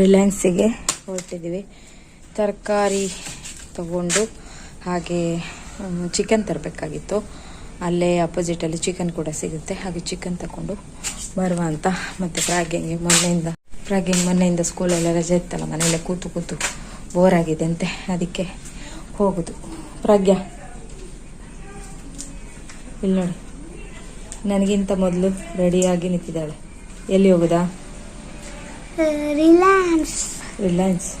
ರಿಲಯನ್ಸಿಗೆ ಹೊರಟಿದ್ದೀವಿ ತರಕಾರಿ ತಗೊಂಡು ಹಾಗೆ ಚಿಕನ್ ತರಬೇಕಾಗಿತ್ತು. ಅಲ್ಲೇ ಅಪೋಸಿಟಲ್ಲಿ ಚಿಕನ್ ಕೂಡ ಸಿಗುತ್ತೆ. ಹಾಗೆ ಚಿಕನ್ ತಗೊಂಡು ಬರುವ ಅಂತ ಮತ್ತು ಪ್ರಾಗ್ಯಂಗೆ ಮೊನ್ನೆಯಿಂದ ಪ್ರಾಗ್ಯಂಗೆ ಮೊನ್ನೆಯಿಂದ ಸ್ಕೂಲೆಲ್ಲ ರಜೆ ಇತ್ತಲ್ಲ, ಮನೆಯಲ್ಲೇ ಕೂತು ಕೂತು ಬೋರ್ ಆಗಿದೆ ಅಂತೆ. ಅದಕ್ಕೆ ಹೋಗುದು. ಪ್ರಾಗ್ಯ ಇಲ್ಲಿ ನೋಡಿ ನನಗಿಂತ ಮೊದಲು ರೆಡಿಯಾಗಿ ನಿಂತಿದ್ದಾಳೆ. ಎಲ್ಲಿ ಹೋಗುದಾ? ರಿಲ್ಯಾಕ್ಸ್ ರಿಲಯನ್ಸ್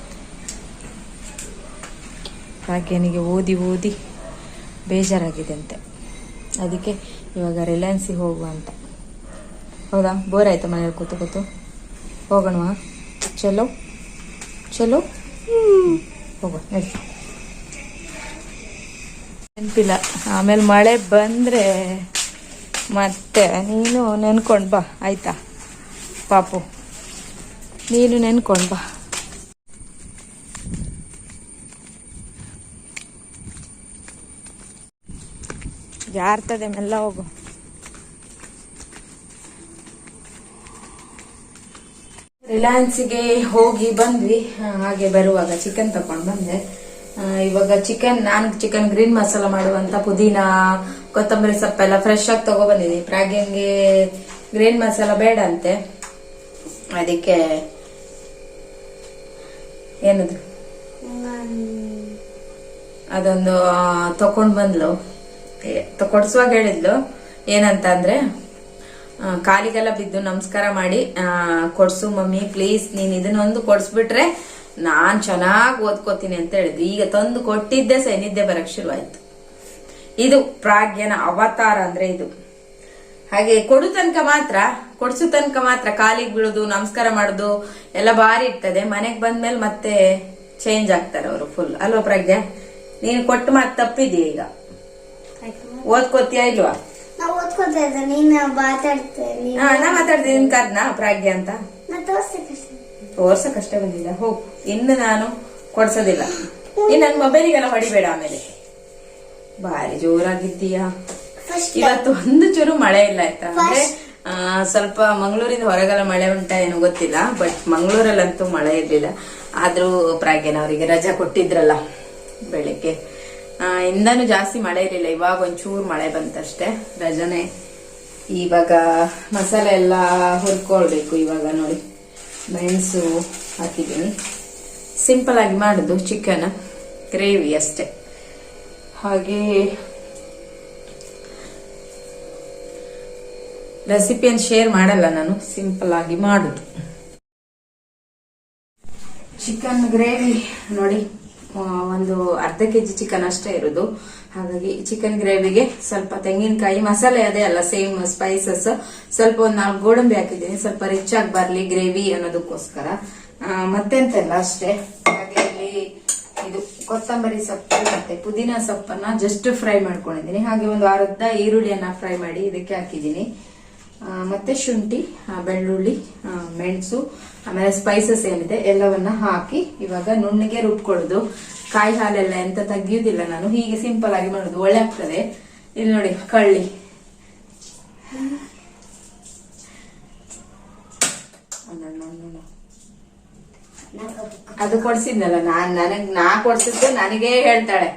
ನನಗೆ ಓದಿ ಓದಿ ಬೇಜಾರಾಗಿದೆ ಅಂತೆ ಅದಕ್ಕೆ ಇವಾಗ ರಿಲಯನ್ಸಿಗೆ ಹೋಗುವ ಅಂತ. ಹೌದಾ? ಬೋರ್ ಆಯ್ತಾ ಮನೇಲಿ ಕೂತು ಕೂತು. ಹೋಗೋಣವಾ ಚಲೋ. ಚಲೋ. ಹೋಗೋಣ ನಡಿ. ನೆನಪಿಲ್ಲ. ಆಮೇಲೆ ಮಳೆ ಬಂದರೆ ಮತ್ತೆ ನೀನು ನೆನ್ಕೊಂಡು ಬಾ. ಆಯ್ತಾ? ಪಾಪು. ನೀನು ನೆನ್ಕೊಂಡು ಬಾ. ಜಾರ್ತದೆ ಮೆಲ್ಲ ಹೋಗು. ರಿಲಯನ್ಸ್ಗೆ ಹೋಗಿ ಬಂದ್ವಿ ಹಾಗೆ ಬರುವಾಗ ಚಿಕನ್ ತಕೊಂಡ್ ಬಂದೆ. ಆ, ಇವಾಗ ಚಿಕನ್ ನಾನ್ ಚಿಕನ್ ಗ್ರೀನ್ ಮಸಾಲ ಮಾಡುವಂತ ಪುದೀನ ಕೊತ್ತಂಬರಿ ಸೊಪ್ಪೆಲ್ಲ ಫ್ರೆಶ್ ಆಗಿ ತಗೊಬಂದಿದ್ದೀನಿ ಪ್ರಾಗ್ಯಂಗೆ ಗ್ರೀನ್ ಮಸಾಲ ಬೇಡ ಅಂತೆ ಅದಕ್ಕೆ ಏನದು? ಅದೊಂದು ತಕೊಂಡ್ ಬಂದ್ಲು. ತಕೊಡ್ಸುವಾಗ ಹೇಳಿದ್ಲು. ಏನಂತ ಅಂದ್ರೆ ಕಾಲಿಗೆಲ್ಲ ಬಿದ್ದು ನಮಸ್ಕಾರ ಮಾಡಿ ಕೊಡ್ಸು ಮಮ್ಮಿ ಪ್ಲೀಸ್ ನೀನ್ ಇದನ್ನೊಂದು ಕೊಡ್ಸ್ಬಿಟ್ರೆ ನಾನ್ ಚೆನ್ನಾಗಿ ಓದ್ಕೋತೀನಿ ಅಂತ ಹೇಳಿದ್ವಿ ಈಗ ತಂದು ಕೊಟ್ಟಿದ್ದೆ ಸಹ ನಿದ್ದೆ ಬರಕ್ ಶುರುವಾಯ್ತು. ಇದು ಪ್ರಾಜ್ಞನ ಅವತಾರ ಅಂದ್ರೆ ಇದು. ಹಾಗೆ ಕೊಡು ತನಕ ಮಾತ್ರ ಕೊಡ್ಸು ತನಕ ಮಾತ್ರ ಕಾಲಿಗೆ ಬೀಳೋದು ನಮಸ್ಕಾರ ಮಾಡೋದು ಎಲ್ಲ ಭಾರಿ ಇರ್ತದೆ. ಮನೆಗೆ ಬಂದ್ಮೇಲೆ ಮತ್ತೆ ಚೇಂಜ್ ಆಗ್ತಾರೆ ಅವರು ಫುಲ್ ಅಲ್ವಾ ಪ್ರಜ್ಞೆ? ನೀನು ಕೊಟ್ಟು ಮಾತು ತಪ್ಪಿದೀಯ ಈಗ? ಓದ್ಕೋತೀಯಾ ಇಲ್ವಾ? ನಾ ಮಾತಾಡ್ತೀನಿ. ನಿನ್ ಕರ್ನ ಪ್ರಾಜ್ಞೆ ಅಂತ? ತೋರ್ಸಕ್ ಅಷ್ಟೇ ಬಂದಿಲ್ಲ ಹೋಗ್ ಇನ್ನು ನಾನು ಕೊಡ್ಸೋದಿಲ್ಲ. ಇನ್ನು ನನ್ ಮೊಬೈಲಿಗೆಲ್ಲ ಹೊಡಿಬೇಡ ಆಮೇಲೆ. ಭಾರಿ ಜೋರಾಗಿದ್ದೀಯಾ? ಇವತ್ತು ಒಂದು ಚೂರು ಮಳೆ ಇಲ್ಲ ಆಯ್ತಾ? ಅಂದ್ರೆ ಸ್ವಲ್ಪ ಮಂಗಳೂರಿಂದ ಹೊರಗೆಲ್ಲ ಮಳೆ ಉಂಟಾ ಏನೋ ಗೊತ್ತಿಲ್ಲ ಬಟ್ ಮಂಗಳೂರಲ್ಲಂತೂ ಮಳೆ ಇರ್ಲಿಲ್ಲ. ಆದ್ರೂ ಪ್ರಾಗ್ಯನ ಅವರಿಗೆ ರಜಾ ಕೊಟ್ಟಿದ್ರಲ್ಲ ಬೆಳಿಗ್ಗೆ. ಇಂದಾನು ಜಾಸ್ತಿ ಮಳೆ ಇರಲಿಲ್ಲ ಇವಾಗ ಒಂಚೂರು ಮಳೆ ಬಂತಷ್ಟೇ. ರಜನೆ ಇವಾಗ ಮಸಾಲೆ ಎಲ್ಲ ಹುರ್ಕೊಳ್ಬೇಕು ಇವಾಗ ನೋಡಿ. ಮೆಣಸು ಹಾಕಿದ್ದೀನಿ. ಸಿಂಪಲ್ ಆಗಿ ಮಾಡುದು ಚಿಕನ್ ಗ್ರೇವಿ ಅಷ್ಟೇ. ಹಾಗೆ ರೆಸಿಪಿಯನ್ನು ಶೇರ್ ಮಾಡಲ್ಲ ನಾನು ಸಿಂಪಲ್ ಆಗಿ ಮಾಡುದು. ಚಿಕನ್ ಗ್ರೇವಿ ನೋಡಿ ಒಂದು ಅರ್ಧ ಕೆಜಿ ಚಿಕನ್ ಅಷ್ಟೇ ಇರೋದು. ಹಾಗಾಗಿ ಚಿಕನ್ ಗ್ರೇವಿಗೆ ಸ್ವಲ್ಪ ತೆಂಗಿನಕಾಯಿ, ಮಸಾಲೆ ಅದೇ ಅಲ್ಲ ಸೇಮ್ ಸ್ಪೈಸಸ್ ಸ್ವಲ್ಪ ಒಂದು ನಾಲ್ಕು ಗೋಡಂಬಿ ಹಾಕಿದ್ದೀನಿ. ಸ್ವಲ್ಪ ರಿಚ್ ಆಗಿ ಬರಲಿ ಗ್ರೇವಿ ಅನ್ನೋದಕ್ಕೋಸ್ಕರ. ಮತ್ತೆಂತೆಲ್ಲ ಅಷ್ಟೇ. ಹಾಗೆ ಇಲ್ಲಿ ಇದು ಕೊತ್ತಂಬರಿ ಸೊಪ್ಪು ಮತ್ತೆ ಪುದೀನ ಸೊಪ್ಪನ್ನ ಜಸ್ಟ್ ಫ್ರೈ ಮಾಡ್ಕೊಂಡಿದ್ದೀನಿ. ಹಾಗೆ ಒಂದು ಅರ್ಧ ಈರುಳ್ಳಿಯನ್ನ ಫ್ರೈ ಮಾಡಿ ಇದಕ್ಕೆ ಹಾಕಿದ್ದೀನಿ. ಮತ್ತೆ ಶುಂಠಿ ಬೆಳ್ಳುಳ್ಳಿ ಮೆಣಸು, ಆಮೇಲೆ ಸ್ಪೈಸಸ್ ಏನಿದೆ, ಎಲ್ಲವನ್ನ ಹಾಕಿ ಇವಾಗ ನುಣ್ಣಗೆ ರುಬ್ಕೊಳ್ಳೋದು. ಕಾಯಿ ಹಾಲೆಲ್ಲ ಎಂತ ತೆಗಿಯೋದಿಲ್ಲ ನಾನು, ಹೀಗೆ ಸಿಂಪಲ್ ಆಗಿ ಮಾಡೋದು ಒಳ್ಳೆ ಆಗ್ತದೆ ಇಲ್ಲಿ ನೋಡಿ, ಕಳ್ಳಿ. ಅದು ಕೊಡ್ಸಿದ್ನಲ್ಲ, ನಾನ್ ನನಗ್, ನಾ ಕೊಡ್ಸಿದ್ದು ನನಗೇ ಹೇಳ್ತಾಳೆ.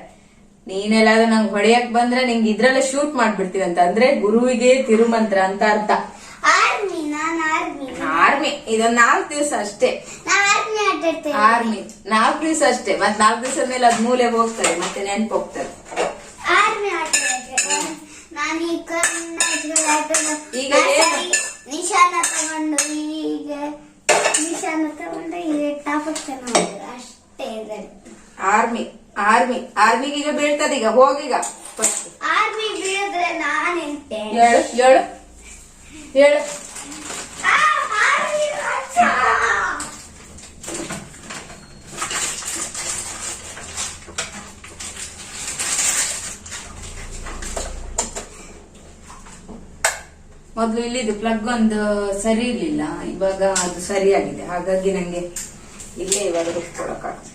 ನೀನೆಲ್ಲಾದ್ರೂ ನಂಗೆ ಹೊಡೆಯಕ್ ಬಂದ್ರೆ ನಿಂಗೆ ಇದ್ರಲ್ಲ ಶೂಟ್ ಮಾಡ್ಬಿಡ್ತೀವಿ ಅಂತ. ಅಂದ್ರೆ ಗುರುವಿಗೆ ತಿರುಮಂತ್ರ ಅಂತ ಅರ್ಥ. ಆರ್ಮಿ ನಾನು ಆರ್ಮಿ ಆರ್ಮಿ ಇದೊಂದ್ ನಾಲ್ಕು ದಿವಸ ಅಷ್ಟೇ. ಆರ್ಮಿ ಆಟಾಡ್ತೇನೆ ಆರ್ಮಿ ನಾಲ್ಕು ದಿವಸ ಅಷ್ಟೇ. ಮತ್ ನಾಲ್ಕು ದಿವಸ ಮೇಲೆ ಅದ್ ಮೂಲೆ ಹೋಗ್ತಾರೆ ಮತ್ತೆ ನೆನ್ಪು ಹೋಗ್ತಾರೆ ಆರ್ಮಿ ಆಟಾಡ್ತೇನೆ ನಾನು ಈ ಕರ್ನಾಟಕದ ಈಗ ನಿಶಾನ ತಗೊಂಡು ಈಗ ನಿಶಾನ ತಗೊಂಡು ಈಗ ಟಾಪಕ್ ಅಷ್ಟೇ ಇದ್ರಲ್ಲಿ ಆರ್ಮಿ ಆರ್ಮಿ ಆರ್ಮಿಗೆ ಈಗ ಬೀಳ್ತದೆ ಈಗ ಹೋಗೀಗ. ಆರ್ಮಿ ಬೀಳಿದ್ರೆ ನಾನು ಹೇಳು ಹೇಳು. ಹೇಳು! ಮೊದ್ಲು ಇಲ್ಲಿದ್ದು ಪ್ಲಗ್ ಒಂದು ಸರಿ ಇರ್ಲಿಲ್ಲ. ಇವಾಗ ಅದು ಸರಿಯಾಗಿದೆ. ಹಾಗಾಗಿ ನಂಗೆ ಇಲ್ಲೇ ಇವಾಗ ರುಬ್ಕೊಳಕ್ಕಾಗ್ತದೆ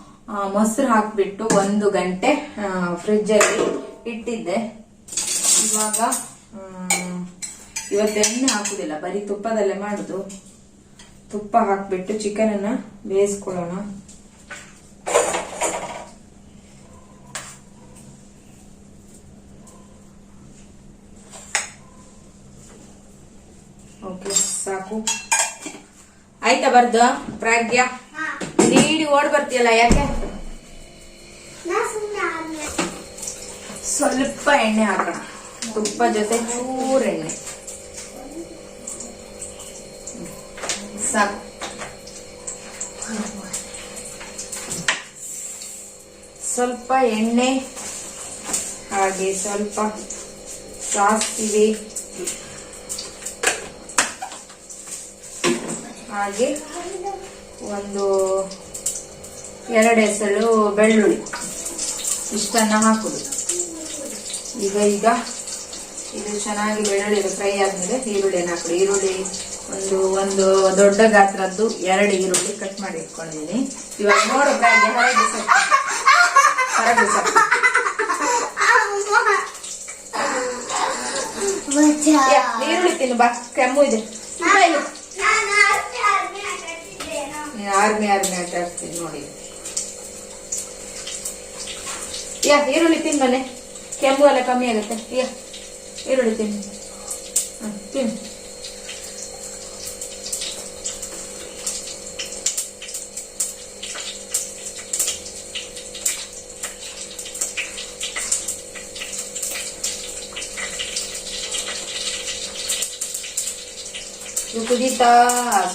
ಮೊಸರು ಹಾಕ್ಬಿಟ್ಟು ಒಂದು ಗಂಟೆ ಫ್ರಿಜ್ ಅಲ್ಲಿ ಇಟ್ಟಿದ್ದೆ. ಇವಾಗ ಇವತ್ತೆಣ್ಣೆ ಹಾಕುದಿಲ್ಲ, ಬರೀ ತುಪ್ಪದಲ್ಲೇ ಮಾಡುದು. ತುಪ್ಪ ಹಾಕ್ಬಿಟ್ಟು ಚಿಕನ್ ಅನ್ನ ಬೇಯಿಸ್ಕೊಳ್ಳೋಣ. ಓಕೆ, ಸಾಕು. ಆಯ್ತಾ ಬರ್ದು ಪ್ರಾಗ್ಯ ನೀಡಿ ಓಡ್ ಬರ್ತೀಯಲ್ಲ ಯಾಕೆ? ಸ್ವಲ್ಪ ಎಣ್ಣೆ ಹಾಕೋಣ. ತುಪ್ಪ ಜೊತೆ ಚೂರು ಎಣ್ಣೆ. ಸಾಕು. ಸ್ವಲ್ಪ ಎಣ್ಣೆ ಹಾಗೆ ಸ್ವಲ್ಪ ಸಾಸಿವೆ ಹಾಗೆ ಒಂದು ಎರಡು ಎಸಳು ಬೆಳ್ಳುಳ್ಳಿ. ಇಷ್ಟನ್ನು ಹಾಕೋದು. ಈಗ ಈಗ ಇದು ಚೆನ್ನಾಗಿ ಬೆಳ್ಳುಳ್ಳಿ ಫ್ರೈ ಆದಮೇಲೆ ಈರುಳ್ಳಿನ ಹಾಕೋದು ಈರುಳ್ಳಿ ಒಂದು ಒಂದು ದೊಡ್ಡ ಗಾತ್ರದ್ದು ಎರಡು ಈರುಳ್ಳಿ ಕಟ್ ಮಾಡಿ ಇಟ್ಕೊಂಡಿದ್ದೀನಿ ಇವಾಗ ನೋಡು ಬ್ಯಾಗ್ಗೆ ಹೊರಗೆ. ಹೊರಗೆ. ಈರುಳ್ಳಿ ತಿನ್ನು ಬಾ. ಕೆಮ್ಮು ಇದೆ. ಆರ್ಮಿ ಆರ್ಮಿ ಆಟ ಆಡ್ತೀನಿ ನೋಡಿ. ಯಾ, ಈರುಳ್ಳಿ ತಿನ್ಮನೆ ಕೆಮ್ಮು ಎಲ್ಲ ಕಮ್ಮಿ ಆಗುತ್ತೆ. ಯಾ, ಈರುಳ್ಳಿ ತಿನ್ನು ತಿನ್. ತಿನ್ನು ಕುದೀತಾ?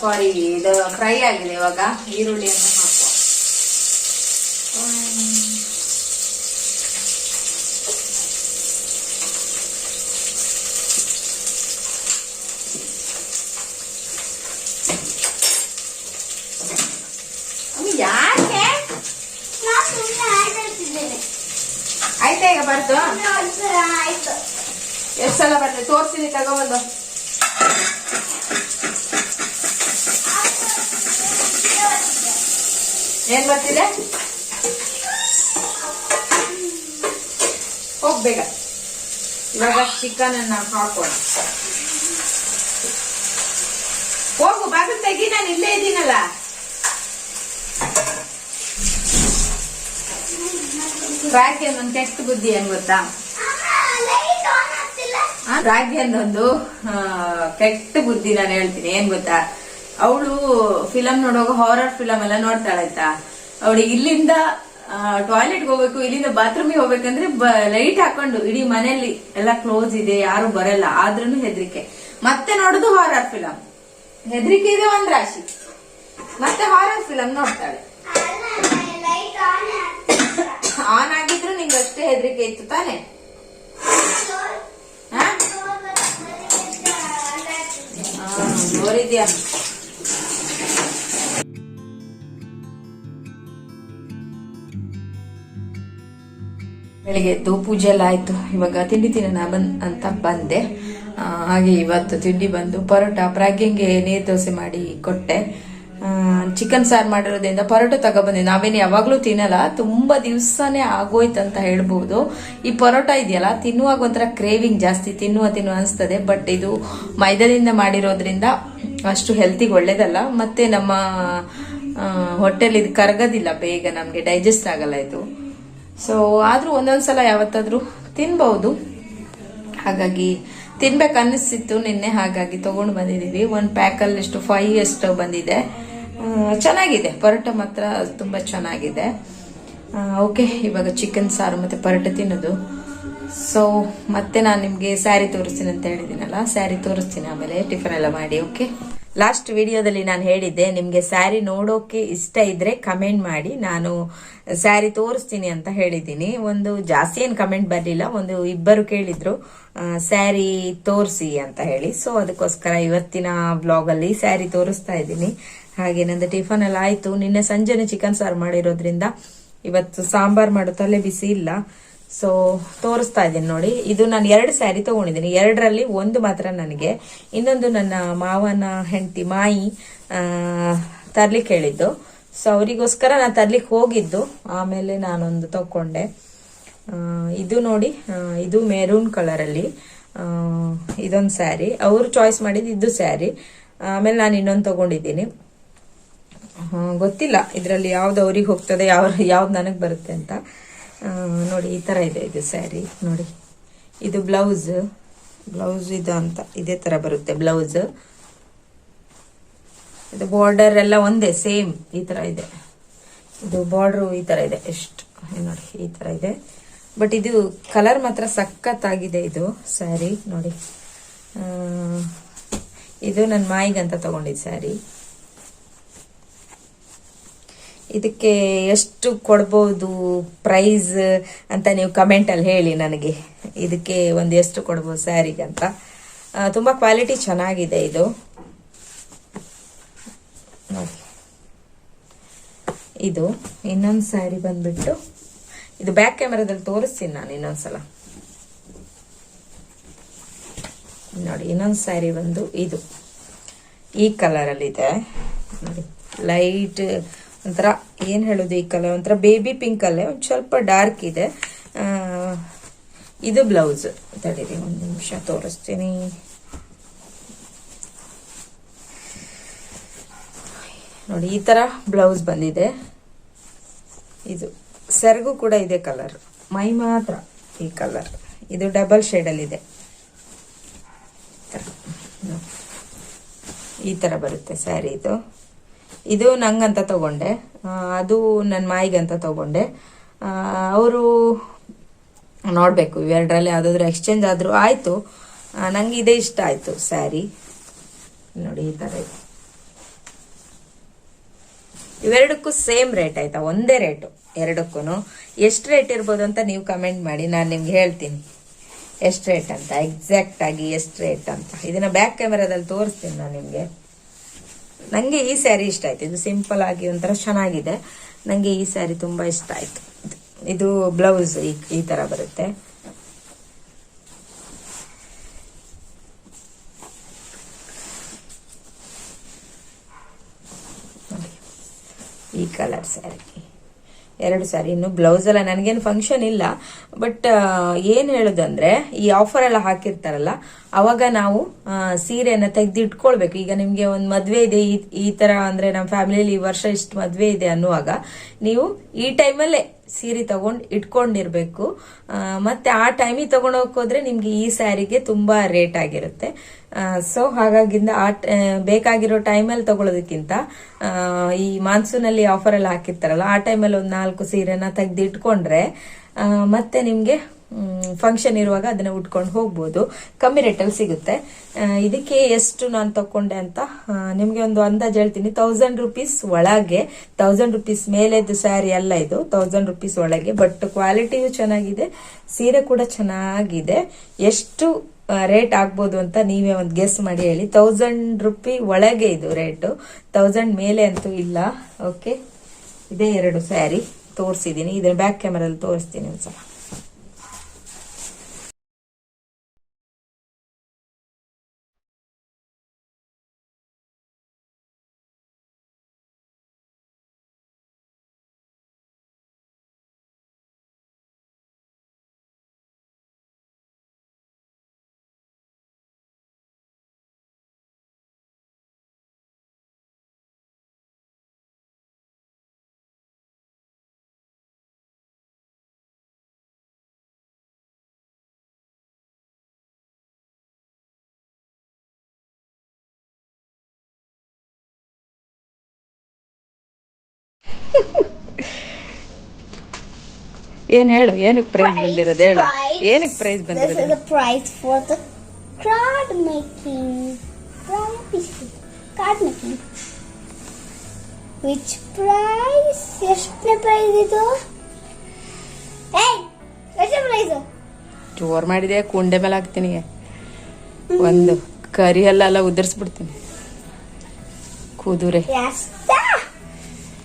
ಸಾರಿ ಇದು ಫ್ರೈ ಆಗಿದೆ ಇವಾಗ, ಈರುಳ್ಳಿಯನ್ನು. ಯಾಕೆ. ಆಯ್ತಾ ಈಗ ಬರ್ದು? ಎಷ್ಟು ಸಲ ಬರ್ತದೆ ತೋರಿಸಿನಿ ತಗೊಬಂದು. ಏನ್ ಬರ್ತಿದೆ ಹೋಗ್ಬೇಕ ಇವಾಗ ಚಿಕನ್ ಅನ್ನ ಹಾಕೋಣ. ಹೋಗು ಬಾಗಿಲು ತೆಗಿ ನಾನು ಇಲ್ಲೇ ಇದ್ದೀನಲ್ಲ ರಾಗಿ ಒಂದ್ ಕೆಟ್ಟ ಬುದ್ಧಿ ಏನ್ ಗೊತ್ತಾ? ರಾಗಿ ಅನ್ನೊಂದು ಕೆಟ್ಟ ಬುದ್ಧಿ ನಾನು ಹೇಳ್ತೀನಿ. ಏನ್ ಗೊತ್ತಾ? ಅವಳು ಫಿಲಂ ನೋಡುವಾಗ ಹಾರರ್ ಫಿಲಂ ಎಲ್ಲ ನೋಡ್ತಾಳಾಯ್ತಾ ಅವಳು ಇಲ್ಲಿಂದ ಟಾಯ್ಲೆಟ್ಗೆ ಹೋಗ್ಬೇಕು, ಇಲ್ಲಿಂದ ಬಾತ್ರೂಮಿಗೆ ಹೋಗ್ಬೇಕಂದ್ರೆ ಲೈಟ್ ಹಾಕೊಂಡು ಇಡೀ ಮನೆಯಲ್ಲಿ ಎಲ್ಲ ಕ್ಲೋಸ್ ಇದೆ, ಯಾರು ಬರಲ್ಲ ಆದ್ರೂ ಹೆದರಿಕೆ. ಮತ್ತೆ ನೋಡುದು ಹಾರರ್ ಫಿಲಂ ಹೆದರಿಕೆ ಇದೆ ಒಂದ್ ರಾಶಿ. ಮತ್ತೆ ಹಾರರ್ ಫಿಲಂ ನೋಡ್ತಾಳೆ. ಆನ್ ಆಗಿದ್ರು ನಿಂಗೆ ಅಷ್ಟೇ ಹೆದರಿಕೆ ಇತ್ತು ತಾನೆ? ಜೋರಿದ್ಯಾ ಬೆಳಿಗ್ಗೆ ಎದ್ದು ಪೂಜೆ ಎಲ್ಲ ಆಯ್ತು. ಇವಾಗ ತಿಂಡಿ ತಿನ್ನೋಣ ಬಂದ್ ಅಂತ ಬಂದೆ. ಹಾಗೆ ಇವತ್ತು ತಿಂಡಿ ಬಂದು ಪರೋಟ ಪ್ರಾಗ್ಯಂಗೆ ನೀರ್ ದೋಸೆ ಮಾಡಿ ಕೊಟ್ಟೆ. ಚಿಕನ್ ಸಾರು ಮಾಡಿರೋದ್ರಿಂದ ಪರೋಟ ತಗೊಬಂದೆ. ನಾವೇನು ಯಾವಾಗ್ಲೂ ತಿನ್ನಲ್ಲ, ತುಂಬಾ ದಿವಸನೇ ಆಗೋಯ್ತು ಅಂತ ಹೇಳ್ಬೋದು. ಈ ಪರೋಟ ಇದೆಯಲ್ಲ, ತಿನ್ನುವಾಗ ಒಂಥರ ಕ್ರೇವಿಂಗ್ ಜಾಸ್ತಿ, ತಿನ್ನುವ ತಿನ್ನುವ ಅನಿಸ್ತದೆ ಬಟ್ ಇದು ಮೈದಾದಿಂದ ಮಾಡಿರೋದ್ರಿಂದ ಅಷ್ಟು ಹೆಲ್ತಿಗೆ ಒಳ್ಳೇದಲ್ಲ. ಮತ್ತೆ ನಮ್ಮ ಹೊಟ್ಟೆಲಿ ಇದು ಕರಗೋದಿಲ್ಲ ಬೇಗ, ನಮಗೆ ಡೈಜೆಸ್ಟ್ ಆಗಲ್ಲ ಇದು. ಸೊ ಆದ್ರೂ ಒಂದೊಂದ್ಸಲ ಯಾವತ್ತಾದ್ರೂ ತಿನ್ಬಹುದು ಹಾಗಾಗಿ ತಿನ್ಬೇಕು ಅನ್ನಿಸ್ತಿತ್ತು ನಿನ್ನೆ, ಹಾಗಾಗಿ ತಗೊಂಡು ಬಂದಿದ್ದೀವಿ. ಒಂದು ಪ್ಯಾಕಲ್ಲಿ ಎಷ್ಟು ಫೈವ್ ಎಷ್ಟು ಬಂದಿದೆ. ಚೆನ್ನಾಗಿದೆ. ಪರೋಟ ಮಾತ್ರ ತುಂಬ ಚೆನ್ನಾಗಿದೆ. ಓಕೆ, ಇವಾಗ ಚಿಕನ್ ಸಾರು ಮತ್ತು ಪರೋಟ ತಿನ್ನೋದು. ಸೊ ಮತ್ತೆ ನಾನು ನಿಮಗೆ ಸ್ಯಾರಿ ತೋರಿಸ್ತೀನಿ ಅಂತ ಹೇಳಿದ್ದೀನಲ್ಲ ಸ್ಯಾರಿ ತೋರಿಸ್ತೀನಿ ಆಮೇಲೆ ಟಿಫನ್ ಎಲ್ಲ ಮಾಡಿ, ಓಕೆ? ಲಾಸ್ಟ್ ವಿಡಿಯೋದಲ್ಲಿ ನಾನು ಹೇಳಿದ್ದೆ, ನಿಮಗೆ ಸ್ಯಾರಿ ನೋಡೋಕೆ ಇಷ್ಟ ಇದ್ರೆ ಕಮೆಂಟ್ ಮಾಡಿ, ನಾನು ಸ್ಯಾರಿ ತೋರಿಸ್ತೀನಿ ಅಂತ ಹೇಳಿದ್ದೀನಿ. ಒಂದು ಜಾಸ್ತಿ ಏನು ಕಮೆಂಟ್ ಬರಲಿಲ್ಲ, ಒಂದು ಇಬ್ಬರು ಕೇಳಿದ್ರು ಸ್ಯಾರಿ ತೋರಿಸಿ ಅಂತ ಹೇಳಿ. ಸೊ ಅದಕ್ಕೋಸ್ಕರ ಇವತ್ತಿನ ಬ್ಲಾಗಲ್ಲಿ ಸ್ಯಾರಿ ತೋರಿಸ್ತಾ ಇದ್ದೀನಿ. ಹಾಗೆ ನಂದು ಟಿಫನ್ ಎಲ್ಲ ಆಯ್ತು. ನಿನ್ನೆ ಸಂಜೆನೆ ಚಿಕನ್ ಸಾರು ಮಾಡಿರೋದ್ರಿಂದ ಇವತ್ತು ಸಾಂಬಾರ್ ಮಾಡೋ, ತಲೆ ಬಿಸಿ ಇಲ್ಲ. ಸೊ ತೋರಿಸ್ತಾ ಇದ್ದೀನಿ ನೋಡಿ. ಇದು ನಾನು ಎರಡು ಸ್ಯಾರಿ ತಗೊಂಡಿದ್ದೀನಿ. ಎರಡರಲ್ಲಿ ಒಂದು ಮಾತ್ರ ನನಗೆ. ಇನ್ನೊಂದು ನನ್ನ ಮಾವನ ಹೆಂಡತಿ ಮಾಯಿ ತರ್ಲಿಕ್ಕೆ ಹೇಳಿದ್ದು. ಸೊ ಅವರಿಗೋಸ್ಕರ ನಾನು ತರ್ಲಿಕ್ಕೆ ಹೋಗಿದ್ದು. ಆಮೇಲೆ ನಾನೊಂದು ತಗೊಂಡೆ ಇದು ನೋಡಿ ಇದು ಮೆರೂನ್ ಕಲರಲ್ಲಿ ಇದೊಂದು ಸ್ಯಾರಿ ಅವರು ಚಾಯ್ಸ್ ಮಾಡಿದ್ದು ಇದು ಸ್ಯಾರಿ ಆಮೇಲೆ ನಾನು ಇನ್ನೊಂದು ತಗೊಂಡಿದ್ದೀನಿ. ಗೊತ್ತಿಲ್ಲ. ಇದರಲ್ಲಿ ಯಾವ್ದು ಅವ್ರಿಗೆ ಹೋಗ್ತದೆ ಯಾವ ಯಾವ್ದು ನನಗೆ ಬರುತ್ತೆ ಅಂತ. ನೋಡಿ, ಈ ಥರ ಇದೆ ಇದು ಸ್ಯಾರಿ. ನೋಡಿ, ಇದು ಬ್ಲೌಸ್. ಬ್ಲೌಸ್ ಇದು ಅಂತ, ಇದೇ ಥರ ಬರುತ್ತೆ ಬ್ಲೌಸ್. ಇದು ಬಾರ್ಡರ್ ಎಲ್ಲ ಒಂದೇ, ಸೇಮ್ ಈ ಥರ ಇದೆ. ಇದು ಬಾರ್ಡ್ರು ಈ ಥರ ಇದೆ, ಎಷ್ಟು ನೋಡಿ, ಈ ಥರ ಇದೆ. ಬಟ್ ಇದು ಕಲರ್ ಮಾತ್ರ ಸಖತ್ತಾಗಿದೆ ಇದು ಸ್ಯಾರಿ, ನೋಡಿ. ಇದು ನನ್ನ ಮಾಯಿಗಂತ ತಗೊಂಡಿದ್ದು ಸ್ಯಾರಿ. ಇದಕ್ಕೆ ಎಷ್ಟು ಕೊಡ್ಬೋದು ಪ್ರೈಸ್ ಅಂತ ನೀವು ಕಮೆಂಟಲ್ಲಿ ಹೇಳಿ ನನಗೆ. ಇದಕ್ಕೆ ಒಂದು ಎಷ್ಟು ಕೊಡ್ಬೋದು ಸ್ಯಾರಿಗೆ ಅಂತ. ತುಂಬ ಕ್ವಾಲಿಟಿ ಚೆನ್ನಾಗಿದೆ ಇದು. ಇದು ಇನ್ನೊಂದು ಸ್ಯಾರಿ ಬಂದ್ಬಿಟ್ಟು, ಇದು ಬ್ಯಾಕ್ ಕ್ಯಾಮೆರಾದಲ್ಲಿ ತೋರಿಸ್ತೀನಿ ನಾನು ಇನ್ನೊಂದ್ಸಲ. ನೋಡಿ, ಇನ್ನೊಂದು ಸ್ಯಾರಿ ಬಂದು ಇದು. ಈ ಕಲರಲ್ಲಿದೆ ನೋಡಿ ಲೈಟ್ ಒಂಥರ ಏನು ಹೇಳೋದು ಈ ಕಲರ್? ಒಂಥರ ಬೇಬಿ ಪಿಂಕ್ ಅಲ್ಲೇ ಒಂದು ಸ್ವಲ್ಪ ಡಾರ್ಕ್ ಇದೆ. ಇದು ಬ್ಲೌಸ್ ತಡೀರಿ, ಒಂದು ನಿಮಿಷ ತೋರಿಸ್ತೀನಿ. ನೋಡಿ, ಈ ತರ ಬ್ಲೌಸ್ ಬಂದಿದೆ. ಇದು ಸೆರಗು ಕೂಡ ಇದೆ ಕಲರ್ ಮೈ ಮಾತ್ರ ಈ ಕಲರ್ ಇದು ಡಬಲ್ ಶೇಡಲ್ಲಿದೆ ಈ ತರ. ಬರುತ್ತೆ ಸ್ಯಾರಿ ಇದು. ಇದು ನಂಗಂತ ತಗೊಂಡೆ. ಅದು ನನ್ನ ಮಾಯಿಗಂತ ತಗೊಂಡೆ. ಅವರು ನೋಡಬೇಕು, ಇವೆರಡರಲ್ಲಿ ಯಾವುದಾದ್ರೂ ಎಕ್ಸ್ಚೇಂಜ್ ಆದರೂ ಆಯಿತು. ನಂಗೆ ಇದೇ ಇಷ್ಟ ಆಯಿತು ಸ್ಯಾರಿ. ನೋಡಿ, ಈ ಥರ ಇದೆ. ಇವೆರಡಕ್ಕೂ ಸೇಮ್ ರೇಟ್ ಆಯ್ತಾ? ಒಂದೇ ರೇಟು ಎರಡಕ್ಕೂ ಎಷ್ಟು ರೇಟ್ ಇರ್ಬೋದು ಅಂತ ನೀವು ಕಮೆಂಟ್ ಮಾಡಿ, ನಾನು ನಿಮ್ಗೆ ಹೇಳ್ತೀನಿ. ಎಷ್ಟು ರೇಟ್ ಅಂತ ಎಕ್ಸಾಕ್ಟ್ ಆಗಿ ಎಷ್ಟು ರೇಟ್ ಅಂತ. ಇದನ್ನ ಬ್ಯಾಕ್ ಕ್ಯಾಮೆರಾದಲ್ಲಿ ತೋರಿಸ್ತೀನಿ ನಾನು ನಿಮಗೆ. ನನಗೆ ಈ ಸ್ಯಾರಿ ಇಷ್ಟ ಆಯ್ತು. ಇದು ಸಿಂಪಲ್ ಆಗಿ ಒಂಥರ ಚೆನ್ನಾಗಿದೆ. ನನಗೆ ಈ ಸ್ಯಾರಿ ತುಂಬಾ ಇಷ್ಟ ಆಯ್ತು. ಇದು ಬ್ಲೌಸ್ ಈ ಈ ತರ ಬರುತ್ತೆ. ಈ ಕಲರ್ ಸ್ಯಾರಿ. ಎರಡು ಸ್ಯಾರಿ ಇನ್ನು ಬ್ಲೌಸ್ ಎಲ್ಲ ನನಗೇನು ಫಂಕ್ಷನ್ ಇಲ್ಲ. ಬಟ್ ಏನು ಹೇಳೋದಂದ್ರೆ, ಈ ಆಫರ್ ಎಲ್ಲ ಹಾಕಿರ್ತಾರಲ್ಲ, ಅವಾಗ ನಾವು ಸೀರೆನ ತೆಗೆದು ಇಟ್ಕೊಳ್ಬೇಕು ಈಗ ನಿಮಗೆ ಒಂದು ಮದುವೆ ಇದೆ, ಈ ಈ ತರ ಅಂದ್ರೆ ನಮ್ಮ ಫ್ಯಾಮಿಲಿಯಲ್ಲಿ ಈ ವರ್ಷ ಇಷ್ಟು ಮದುವೆ ಇದೆ ಅನ್ನುವಾಗ, ನೀವು ಈ ಟೈಮಲ್ಲೇ ಸೀರೆ ತಗೊಂಡು ಇಟ್ಕೊಂಡಿರ್ಬೇಕು. ಮತ್ತೆ ಆ ಟೈಮಿಗೆ ತಗೊಂಡೋಗೋದ್ರೆ ನಿಮ್ಗೆ ಈ ಸ್ಯಾರಿಗೆ ತುಂಬಾ ರೇಟ್ ಆಗಿರುತ್ತೆ. ಸೊ ಹಾಗಾಗಿಂದ ಆ ಬೇಕಾಗಿರೋ ಟೈಮಲ್ಲಿ ತಗೊಳ್ಳೋದಕ್ಕಿಂತ ಈ ಮಾನ್ಸೂನ್ ಅಲ್ಲಿ ಆಫರ್ ಎಲ್ಲ ಹಾಕಿರ್ತಾರಲ್ಲ, ಆ ಟೈಮಲ್ಲಿ ಒಂದು ನಾಲ್ಕು ಸೀರೆನ ತೆಗ್ದು ಇಟ್ಕೊಂಡ್ರೆ ಮತ್ತೆ ನಿಮ್ಗೆ ಫಂಕ್ಷನ್ ಇರುವಾಗ ಅದನ್ನ ಉಟ್ಕೊಂಡು ಹೋಗ್ಬೋದು. ಕಮ್ಮಿ ರೇಟಲ್ಲಿ ಸಿಗುತ್ತೆ. ಇದಕ್ಕೆ ಎಷ್ಟು ನಾನು ತಕೊಂಡೆ ಅಂತ ನಿಮಗೆ ಒಂದು ಅಂದಾಜು ಹೇಳ್ತೀನಿ. ತೌಸಂಡ್ ರುಪೀಸ್ ಒಳಗೆ ತೌಸಂಡ್ ರುಪೀಸ್ ಮೇಲೆದು ಸ್ಯಾರಿ ಅಲ್ಲ ಇದು ತೌಸಂಡ್ ರುಪೀಸ್ ಒಳಗೆ ಬಟ್ ಕ್ವಾಲಿಟಿಯೂ ಚೆನ್ನಾಗಿದೆ, ಸೀರೆ ಕೂಡ ಚೆನ್ನಾಗಿದೆ. ಎಷ್ಟು ರೇಟ್ ಆಗ್ಬೋದು ಅಂತ ನೀವೇ ಒಂದು ಗೆಸ್ ಮಾಡಿ ಹೇಳಿ. ತೌಸಂಡ್ ರುಪಿ ಒಳಗೆ ಇದು ರೇಟು ತೌಸಂಡ್ ಮೇಲೆ ಅಂತೂ ಇಲ್ಲ. ಓಕೆ ಇದೇ ಎರಡು ಸ್ಯಾರಿ ತೋರಿಸಿದ್ದೀನಿ ಇದನ್ನ ಬ್ಯಾಕ್ ಕ್ಯಾಮರಲ್ಲಿ ತೋರಿಸ್ತೀನಿ ಒಂದ್ಸಲ. ಏನ್ ಹೇಳು ಏನಕ್ಕೆ ಪ್ರೈಸ್ ಬಂದಿರೋದು ಹೇಳು. ಏನಕ್ಕೆ ಪ್ರೈಸ್ This is ಬಂದಿರೋದು the price for the making card making. Which price? ಎಷ್ಟನೇ ಪ್ರೈಸ್ ಇದು? ಪ್ರೈಸ್ ಜೋರ್ ಮಾಡಿದೆ ಕುಂಡೆ ಮೇಲೆ ಹಾಕ್ತೀನಿ. ಒಂದು ಕರಿ ಎಲ್ಲ ಎಲ್ಲ ಉದುರಿಸ್ಬಿಡ್ತೀನಿ. ಕುದುರೆ.